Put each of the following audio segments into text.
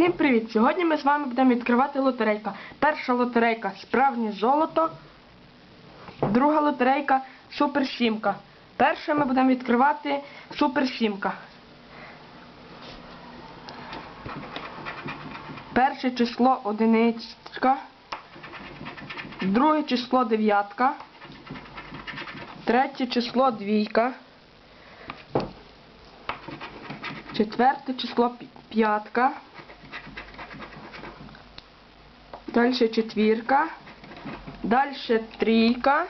Всім привіт! Сьогодні ми з вами будемо відкривати лотерейка. Перша лотерейка справжнє золото. Друга лотерейка Супер Сімка. Перше ми будемо відкривати Супер Сімка. Перше число одиничка. Друге число дев'ятка. Третє число двійка. Четверте число п'ятка. Далі четвірка. Далі трійка.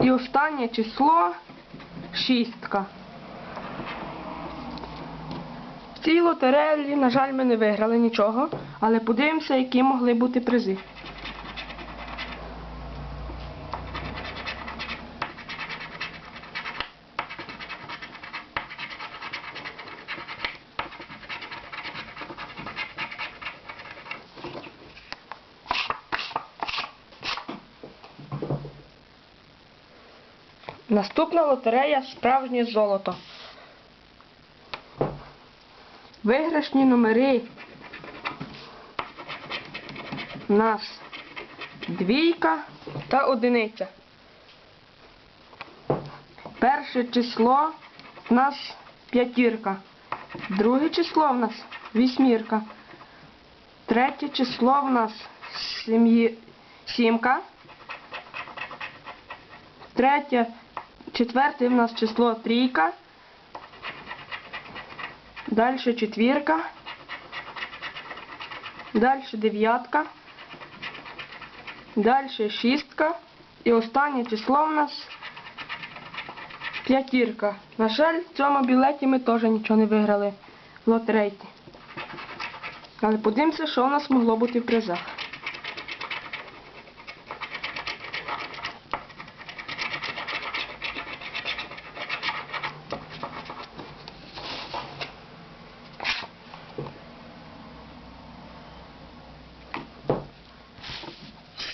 І останнє число шістка. В цій лотереї, на жаль, ми не виграли нічого, але подивимося, які могли бути призи. Наступна лотерея справжнє золото. Виграшні номери. У нас двійка та одиниця. Перше число в нас п'ятірка. Друге число в нас вісьмірка. Третє число в нас сім'ї- сімка. Третє, четверте в нас число трійка. Далі четвірка. Далі дев'ятка. Далі шістка. І останнє число в нас п'ятірка. На жаль, в цьому білеті ми теж нічого не виграли в лотерейці. Але подивимося, що у нас могло бути в призах.